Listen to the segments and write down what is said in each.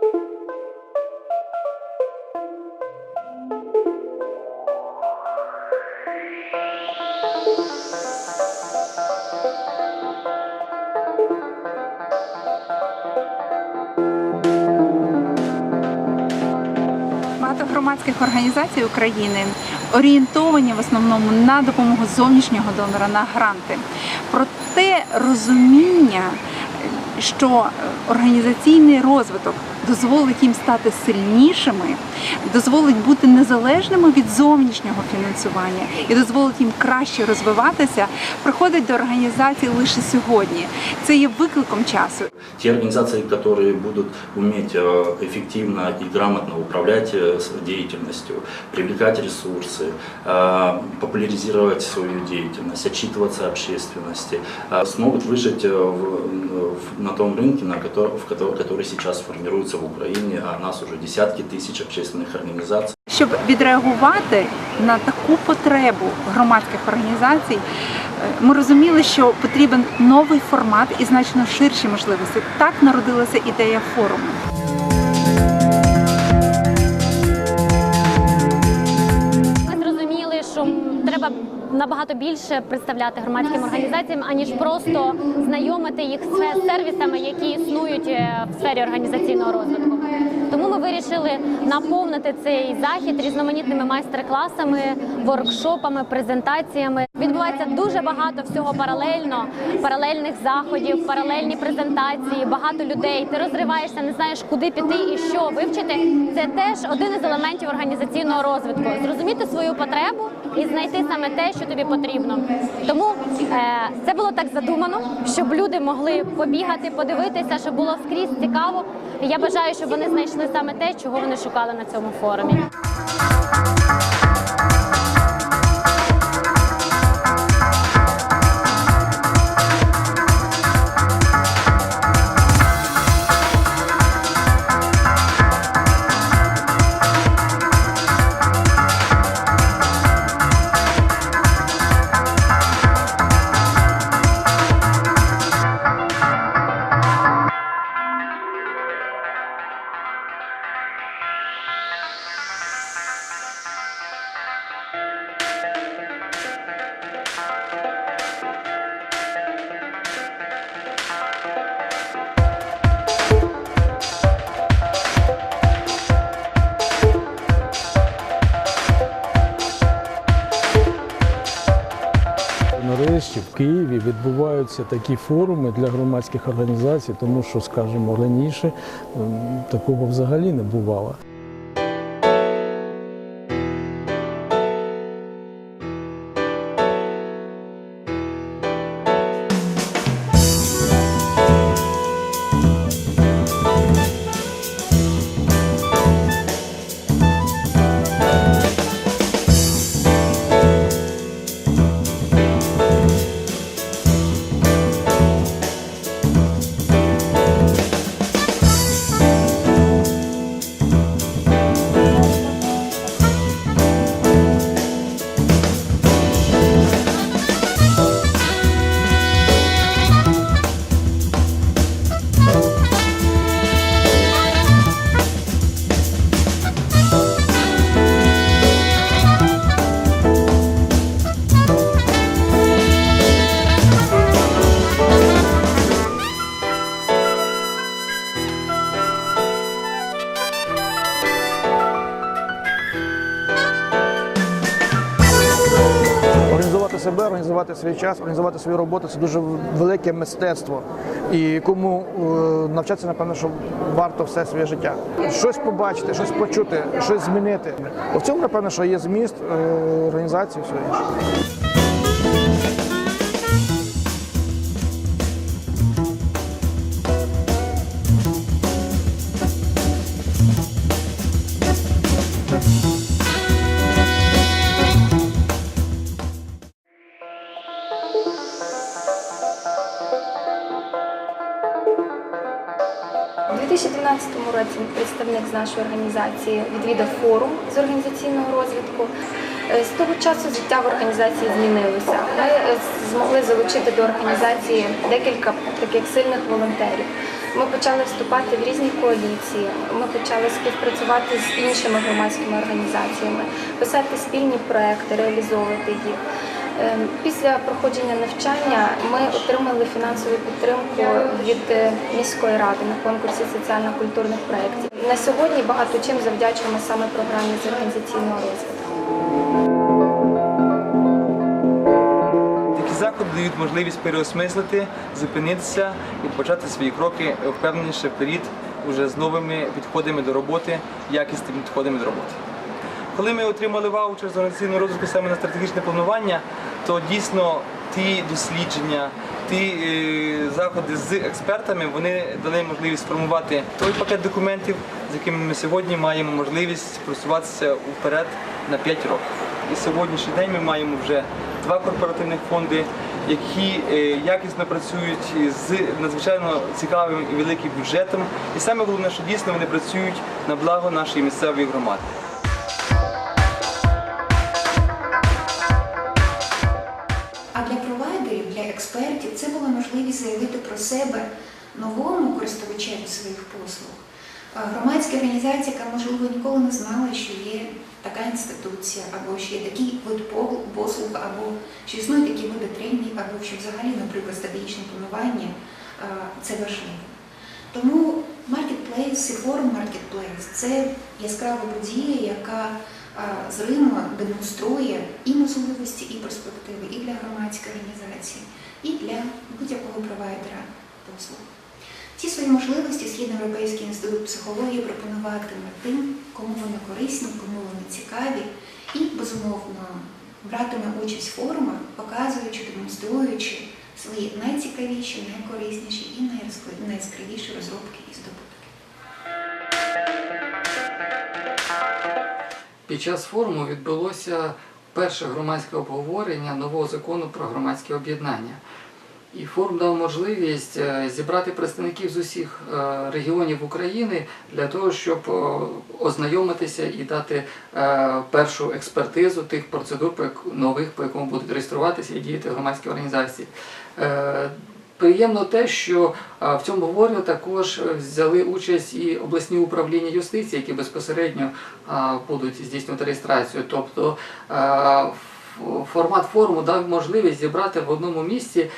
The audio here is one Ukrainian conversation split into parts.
Багато громадських організацій України орієнтовані в основному на допомогу зовнішнього донора на гранти. Проте розуміння, що організаційний розвиток дозволить їм стати сильнішими, дозволить бути незалежними від зовнішнього фінансування і дозволить їм краще розвиватися, приходить до організації лише сьогодні. Це є викликом часу. Те организации, которые будут уметь э, эффективно и грамотно управлять э, с деятельностью, привлекать ресурсы, э, популяризировать свою деятельность, отчитываться общественности, э, смогут выжить э, в- в- на том рынке, на котор- в котор- который сейчас формируется в Украине, а нас уже десятки тысяч общественных организаций. Щоб відреагувати на таку потребу громадських організацій, е, ми розуміли, що потрібен новий формат і значно ширші можливості. Так народилася ідея форуму. Ми зрозуміли, що треба набагато більше представляти громадським організаціям, аніж просто знайомити їх з сервісами, які існують е, в сфері організаційного розвитку. Вирішили наповнити цей захід різноманітними майстер-класами, воркшопами, презентаціями. Відбувається дуже багато всього паралельно, паралельних заходів, паралельні презентації, багато людей. Ти розриваєшся, не знаєш, куди піти і що вивчити. Це теж один із елементів організаційного розвитку. Зрозуміти свою потребу і знайти саме те, що тобі потрібно. Тому е, це було так задумано, щоб люди могли побігати, подивитися, щоб було скрізь цікаво. Я бажаю, щоб вони знайшли саме те, чого вони шукали на цьому форумі. Нарешті в Києві відбуваються такі форуми для громадських організацій, тому що, скажімо, раніше такого взагалі не бувало. Себе, організувати свій час, організувати свою роботу це дуже велике мистецтво. І кому е, навчатися, напевно, що варто все своє життя. Щось побачити, щось почути, щось змінити. В цьому, напевно, що є зміст е, організації все інше. У 2012 році представник з нашої організації відвідав форум з організаційного розвитку. Е, З того часу життя в організації змінилося. Ми е, змогли залучити до організації декілька таких сильних волонтерів. Ми почали вступати в різні коаліції. Ми почали співпрацювати з іншими громадськими організаціями, писати спільні проекти, реалізовувати їх. Ем, Після проходження навчання ми отримали фінансову підтримку від е, міської ради на конкурсі соціально-культурних проєктів. На сьогодні багато чим завдячуємо саме програмі з організаційного розвитку. Такі заходи дають можливість переосмислити, зупинитися і почати свої кроки впевненіше вперед уже з новими підходами до роботи, якісними підходами до роботи. Коли ми отримали ваучер з організаційного розвитку саме на стратегічне планування, то дійсно ті дослідження, ті е, заходи з експертами вони дали можливість сформувати той пакет документів, з якими ми сьогодні маємо можливість просуватися вперед на 5 років. І сьогоднішній день ми маємо вже два корпоративних фонди, які е, якісно працюють з надзвичайно цікавим і великим бюджетом. І саме головне, що дійсно вони працюють на благо нашої місцевої громади. Можливість заявити про себе новому користувачеві своїх послуг. Е, Громадська організація, яка, можливо, ніколи не знала, що є така інституція, або що є такий вид послуг, або що існують такі види тренінгів, або що взагалі, наприклад, стратегічне планування е, це важливо. Тому маркетплейс і форум маркетплейс це яскрава подія, яка е, зримо демонструє і можливості, і перспективи і для громадської організації, і для будь-якого провайдера послуг. Ці свої можливості Східноєвропейський інститут психології пропонуватиме тим, кому вони корисні, кому вони цікаві, і безумовно братиме участь в форумах, показуючи, демонструючи свої найцікавіші, найкорисніші і найяскраві- найяскравіші розробки і здобутки. Під час форуму відбулося перше громадське обговорення нового закону про громадське об'єднання. І форум дав можливість е, зібрати представників з усіх е, регіонів України для того, щоб е, ознайомитися і дати першу експертизу тих процедур нових, по якому будуть реєструватися і діяти громадські організації. Приємно те, що в цьому обговоренні також е, взяли участь і обласні управління юстиції, які безпосередньо будуть здійснювати реєстрацію. Тобто формат форуму дав можливість зібрати в одному місці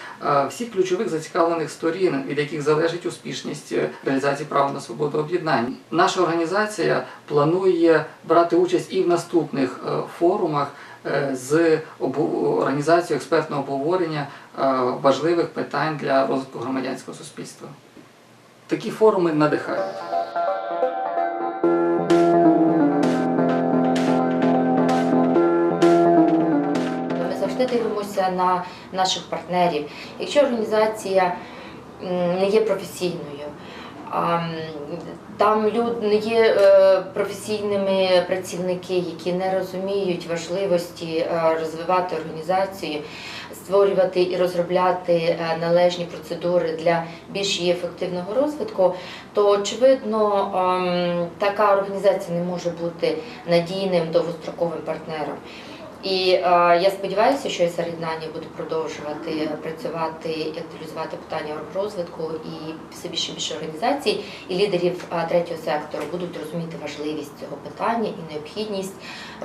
всіх ключових зацікавлених сторін, від яких залежить успішність е, реалізації права на свободу об'єднань. Наша організація планує брати участь і в наступних е, форумах з організацією експертного обговорення важливих питань для розвитку громадянського суспільства. Такі форуми надихають. Ми завжди дивимося на наших партнерів. Якщо організація не є професійною, там люд не є е, професійними працівники, які не розуміють важливості е, розвивати організацію, створювати і розробляти е, належні процедури для більш її ефективного розвитку, то очевидно ем, така організація не може бути надійним довгостроковим партнером. І е, я сподіваюся, що єднання буде продовжувати працювати і активізувати питання розвитку, і все більше більше організацій і лідерів е, третього сектору будуть розуміти важливість цього питання і необхідність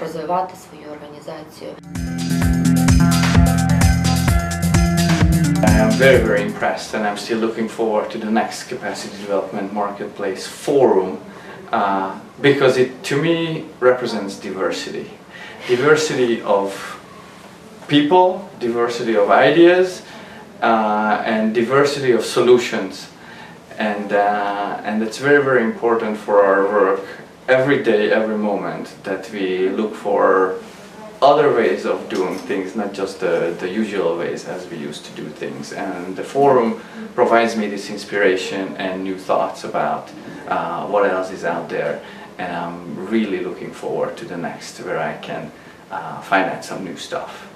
розвивати свою організацію. I am very, very impressed, and I'm still looking forward to the next capacity development marketplace forum uh, because it, to me, represents diversity. Diversity of people, diversity of ideas, uh, and diversity of solutions. And, uh, and it's very, very important for our work every day, every moment that we look for other ways of doing things, not just the, the usual ways as we used to do things. And the forum provides me this inspiration and new thoughts about uh, what else is out there. And I'm really looking forward to the next where I can uh, find out some new stuff.